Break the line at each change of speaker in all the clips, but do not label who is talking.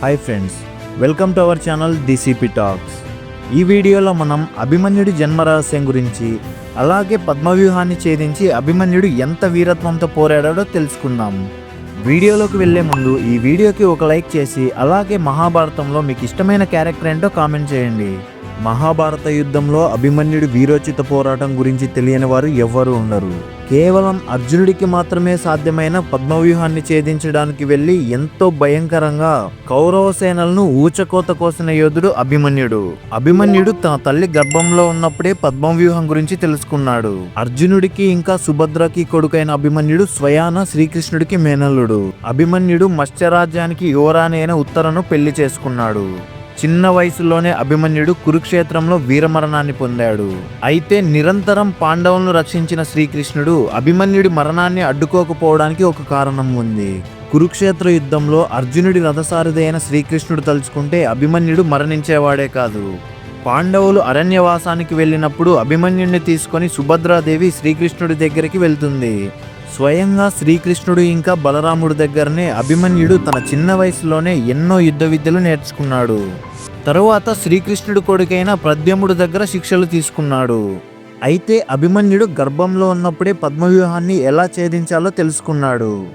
Hi friends welcome to our channel DCP talks ఈ వీడియోలో మనం అభిమన్యుడి జన్మరహస్యం గురించి అలాగే పద్మవ్యూహాన్ని ఛేదించి అభిమన్యుడు ఎంత వీరత్వంతో పోరాడాడో తెలుసుకుందాం. వీడియోలోకి వెళ్ళే ముందు ఈ వీడియోకి ఒక లైక్ చేసి అలాగే మహాభారతంలో మీకు ఇష్టమైన క్యారెక్టర్ ఏంటో కామెంట్ చేయండి. మహాభారత యుద్ధంలో అభిమన్యుడి వీరోచిత పోరాటం గురించి తెలియని వారు ఎవ్వరూ ఉండరు. కేవలం అర్జునుడికి మాత్రమే సాధ్యమైన పద్మవ్యూహాన్ని ఛేదించడానికి వెళ్ళి ఎంతో భయంకరంగా కౌరవ సేనలను ఊచకోత కోసిన యోధుడు అభిమన్యుడు. అభిమన్యుడు తన తల్లి గర్భంలో ఉన్నప్పుడే పద్మవ్యూహం గురించి తెలుసుకున్నాడు. అర్జునుడికి ఇంకా సుభద్రకి కొడుకైన అభిమన్యుడు స్వయాన శ్రీకృష్ణుడికి మేనల్లుడు. అభిమన్యుడు మత్స్యరాజ్యానికి యువరాణి అయిన ఉత్తరను పెళ్ళి చేసుకున్నాడు. చిన్న వయసులోనే అభిమన్యుడు కురుక్షేత్రంలో వీరమరణాన్ని పొందాడు. అయితే నిరంతరం పాండవులను రక్షించిన శ్రీకృష్ణుడు అభిమన్యుడి మరణాన్ని అడ్డుకోకపోవడానికి ఒక కారణం ఉంది. కురుక్షేత్ర యుద్ధంలో అర్జునుడి రథసారథి అయిన శ్రీకృష్ణుడు తలుచుకుంటే అభిమన్యుడు మరణించేవాడే కాదు. పాండవులు అరణ్యవాసానికి వెళ్ళినప్పుడు అభిమన్యుడిని తీసుకొని సుభద్రాదేవి శ్రీకృష్ణుడి దగ్గరికి వెళ్తుంది. స్వయంగా శ్రీకృష్ణుడు ఇంకా బలరాముడి దగ్గరనే అభిమన్యుడు తన చిన్న వయసులోనే ఎన్నో యుద్ధ విద్యలు నేర్చుకున్నాడు. తరువాత శ్రీకృష్ణుడు కొడుకైన ప్రద్యముడు దగ్గర శిక్షలు తీసుకున్నాడు. అయితే అభిమన్యుడు గర్భంలో ఉన్నప్పుడే పద్మవ్యూహాన్ని ఎలా ఛేదించాలో తెలుసుకున్నాడు.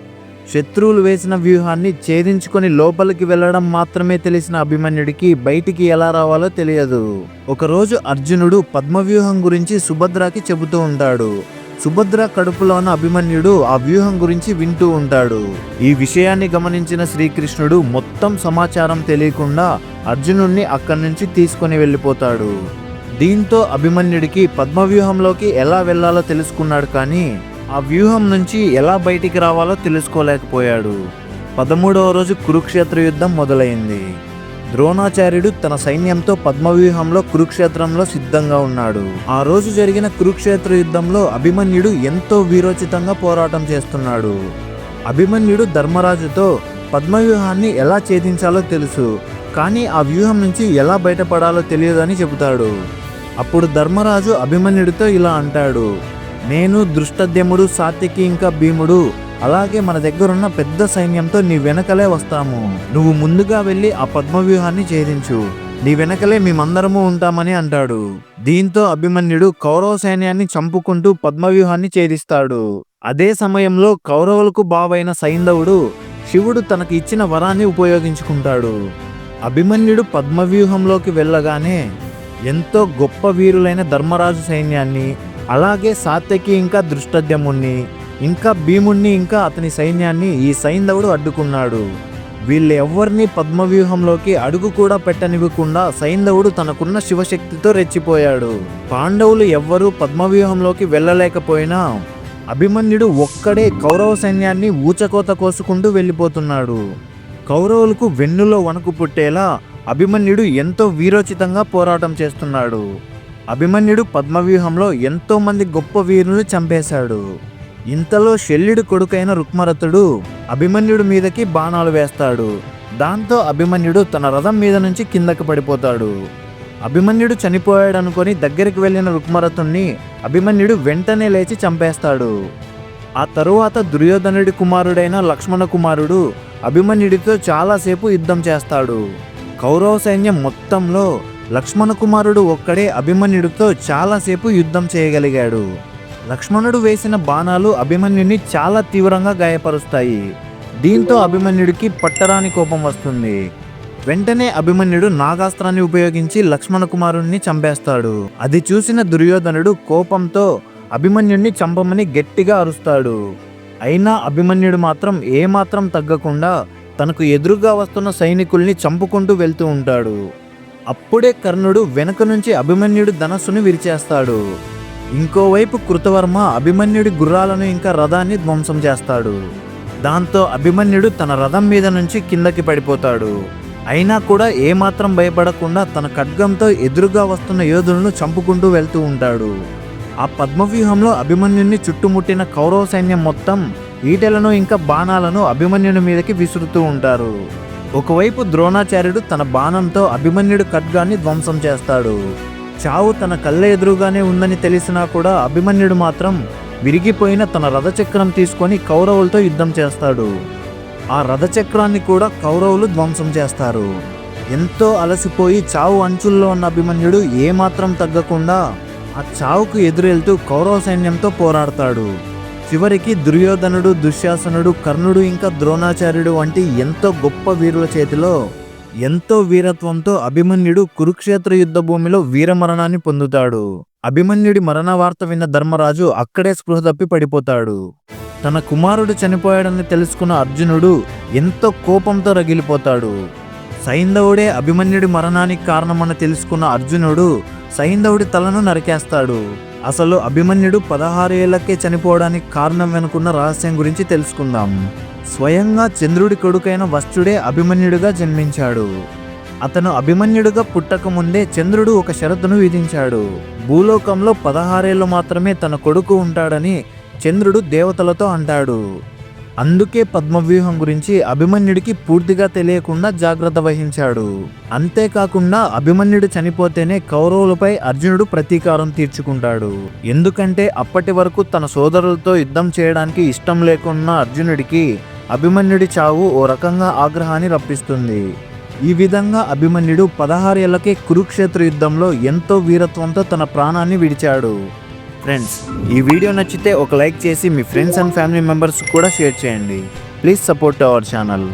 శత్రువులు వేసిన వ్యూహాన్ని ఛేదించుకొని లోపలికి వెళ్ళడం మాత్రమే తెలిసిన అభిమన్యుడికి బయటికి ఎలా రావాలో తెలియదు. ఒకరోజు అర్జునుడు పద్మవ్యూహం గురించి సుభద్రకి చెబుతూ ఉంటాడు. సుభద్ర కడుపులోన అభిమన్యుడు ఆ వ్యూహం గురించి వింటూ ఉంటాడు. ఈ విషయాన్ని గమనించిన శ్రీకృష్ణుడు మొత్తం సమాచారం తెలియకుండా అర్జునుడిని అక్కడి నుంచి తీసుకుని వెళ్ళిపోతాడు. దీంతో అభిమన్యుడికి పద్మవ్యూహంలోకి ఎలా వెళ్ళాలో తెలుసుకున్నాడు కానీ ఆ వ్యూహం నుంచి ఎలా బయటికి రావాలో తెలుసుకోలేకపోయాడు. పదమూడవ రోజు కురుక్షేత్ర యుద్ధం మొదలైంది. ద్రోణాచార్యుడు తన సైన్యంతో పద్మవ్యూహంలో కురుక్షేత్రంలో సిద్ధంగా ఉన్నాడు. ఆ రోజు జరిగిన కురుక్షేత్ర యుద్ధంలో అభిమన్యుడు ఎంతో వీరోచితంగా పోరాటం చేస్తున్నాడు. అభిమన్యుడు ధర్మరాజుతో పద్మవ్యూహాన్ని ఎలా ఛేదించాలో తెలుసు కానీ ఆ వ్యూహం నుంచి ఎలా బయటపడాలో తెలియదని చెబుతాడు. అప్పుడు ధర్మరాజు అభిమన్యుడితో ఇలా అంటాడు నేను దృష్టద్యముడు సాత్యకి ఇంకా భీముడు అలాగే మన దగ్గరున్న పెద్ద సైన్యంతో నీ వెనకలే వస్తాము. నువ్వు ముందుగా వెళ్ళి ఆ పద్మవ్యూహాన్ని ఛేదించు. నీ వెనకలే మేమందరము ఉంటామని అంటాడు. దీంతో అభిమన్యుడు కౌరవ సైన్యాన్ని చంపుకుంటూ పద్మవ్యూహాన్ని ఛేదిస్తాడు. అదే సమయంలో కౌరవులకు బావైన సైంధవుడు శివుడు తనకు ఇచ్చిన వరాన్ని ఉపయోగించుకుంటాడు. అభిమన్యుడు పద్మవ్యూహంలోకి వెళ్ళగానే ఎంతో గొప్ప వీరులైన ధర్మరాజు సైన్యాన్ని అలాగే సాత్యకి ఇంకా దృష్టద్యముణ్ణి ఇంకా భీముణ్ణి ఇంకా అతని సైన్యాన్ని ఈ సైంధవుడు అడ్డుకున్నాడు. వీళ్ళు పద్మవ్యూహంలోకి అడుగు కూడా పెట్టనివ్వకుండా సైంధవుడు తనకున్న శివశక్తితో రెచ్చిపోయాడు. పాండవులు ఎవ్వరూ పద్మవ్యూహంలోకి వెళ్ళలేకపోయినా అభిమన్యుడు ఒక్కడే కౌరవ సైన్యాన్ని ఊచకోత కోసుకుంటూ వెళ్ళిపోతున్నాడు. కౌరవులకు వెన్నులో వణుకు పుట్టేలా అభిమన్యుడు ఎంతో వీరోచితంగా పోరాటం చేస్తున్నాడు. అభిమన్యుడు పద్మవ్యూహంలో ఎంతోమంది గొప్ప వీరులు చంపేశాడు. ఇంతలో శల్యుడి కొడుకైన రుక్మరథుడు అభిమన్యుడి మీదకి బాణాలు వేస్తాడు. దాంతో అభిమన్యుడు తన రథం మీద నుంచి కిందకి పడిపోతాడు. అభిమన్యుడు చనిపోయాడు అనుకొని దగ్గరికి వెళ్ళిన రుక్మరథుణ్ణి అభిమన్యుడు వెంటనే లేచి చంపేస్తాడు. ఆ తరువాత దుర్యోధనుడి కుమారుడైన లక్ష్మణ కుమారుడు అభిమన్యుడితో చాలాసేపు యుద్ధం చేస్తాడు. కౌరవ సైన్యం మొత్తంలో లక్ష్మణ కుమారుడు ఒక్కడే అభిమన్యుడితో చాలాసేపు యుద్ధం చేయగలిగాడు. లక్ష్మణుడు వేసిన బాణాలు అభిమన్యుని చాలా తీవ్రంగా గాయపరుస్తాయి. దీంతో అభిమన్యుడికి పట్టరాని కోపం వస్తుంది. వెంటనే అభిమన్యుడు నాగాస్త్రాన్ని ఉపయోగించి లక్ష్మణ కుమారుణ్ణి చంపేస్తాడు. అది చూసిన దుర్యోధనుడు కోపంతో అభిమన్యుడిని చంపమని గట్టిగా అరుస్తాడు. అయినా అభిమన్యుడు మాత్రం ఏమాత్రం తగ్గకుండా తనకు ఎదురుగా వస్తున్న సైనికుల్ని చంపుకుంటూ వెళ్తూ ఉంటాడు. అప్పుడే కర్ణుడు వెనక నుంచి అభిమన్యుడు ధనస్సును విరిచేస్తాడు. ఇంకోవైపు కృతవర్మ అభిమన్యుడి గుర్రాలను ఇంకా రథాన్ని ధ్వంసం చేస్తాడు. దాంతో అభిమన్యుడు తన రథం మీద నుంచి కిందకి పడిపోతాడు. అయినా కూడా ఏమాత్రం భయపడకుండా తన ఖడ్గంతో ఎదురుగా వస్తున్న యోధులను చంపుకుంటూ వెళ్తూ ఉంటాడు. ఆ పద్మవ్యూహంలో అభిమన్యుని చుట్టుముట్టిన కౌరవ సైన్యం మొత్తం ఈటెలను ఇంకా బాణాలను అభిమన్యుని మీదకి విసురుతూ ఉంటారు. ఒకవైపు ద్రోణాచార్యుడు తన బాణంతో అభిమన్యుడి ఖడ్గాన్ని ధ్వంసం చేస్తాడు. చావు తన కళ్ళ ఎదురుగానే ఉందని తెలిసినా కూడా అభిమన్యుడు మాత్రం విరిగిపోయిన తన రథచక్రం తీసుకొని కౌరవులతో యుద్ధం చేస్తాడు. ఆ రథచక్రాన్ని కూడా కౌరవులు ధ్వంసం చేస్తారు. ఎంతో అలసిపోయి చావు అంచుల్లో ఉన్న అభిమన్యుడు ఏమాత్రం తగ్గకుండా ఆ చావుకు ఎదురెళ్తూ కౌరవ సైన్యంతో పోరాడతాడు. చివరికి దుర్యోధనుడు దుశ్శాసనుడు కర్ణుడు ఇంకా ద్రోణాచార్యుడు వంటి ఎంతో గొప్ప వీరుల చేతిలో ఎంతో వీరత్వంతో అభిమన్యుడు కురుక్షేత్ర యుద్ధ భూమిలో వీరమరణాన్ని పొందుతాడు. అభిమన్యుడి మరణ వార్త విన్న ధర్మరాజు అక్కడే స్పృహ తప్పి పడిపోతాడు. తన కుమారుడు చనిపోయాడని తెలుసుకున్న అర్జునుడు ఎంతో కోపంతో రగిలిపోతాడు. సైంధవుడే అభిమన్యుడి మరణానికి కారణమని తెలుసుకున్న అర్జునుడు సైంధవుడి తలను నరికేస్తాడు. అసలు అభిమన్యుడు పదహారు ఏళ్ళకే చనిపోవడానికి కారణం వెనుకున్న రహస్యం గురించి తెలుసుకుందాం. స్వయంగా చంద్రుడి కొడుకైన వస్తుడే అభిమన్యుడిగా జన్మించాడు. అతను అభిమన్యుడిగా పుట్టక ముందే చంద్రుడు ఒక షరతును విధించాడు. భూలోకంలో పదహారేళ్ళు మాత్రమే తన కొడుకు ఉంటాడని చంద్రుడు దేవతలతో అంటాడు. అందుకే పద్మవ్యూహం గురించి అభిమన్యుడికి పూర్తిగా తెలియకుండా జాగ్రత్త వహించాడు. అంతేకాకుండా అభిమన్యుడు చనిపోతేనే కౌరవులపై అర్జునుడు ప్రతీకారం తీర్చుకుంటాడు. ఎందుకంటే అప్పటి వరకు తన సోదరులతో యుద్ధం చేయడానికి ఇష్టం లేకున్న అర్జునుడికి అభిమన్యుడి చావు ఓ రకంగా ఆగ్రహాన్ని రప్పిస్తుంది. ఈ విధంగా అభిమన్యుడు పదహారేళ్ళకే కురుక్షేత్ర యుద్ధంలో ఎంతో వీరత్వంతో తన ప్రాణాన్ని విడిచాడు. ఫ్రెండ్స్ ఈ వీడియో నచ్చితే ఒక లైక్ చేసి మీ ఫ్రెండ్స్ అండ్ ఫ్యామిలీ మెంబర్స్ కూడా షేర్ చేయండి. Please support our channel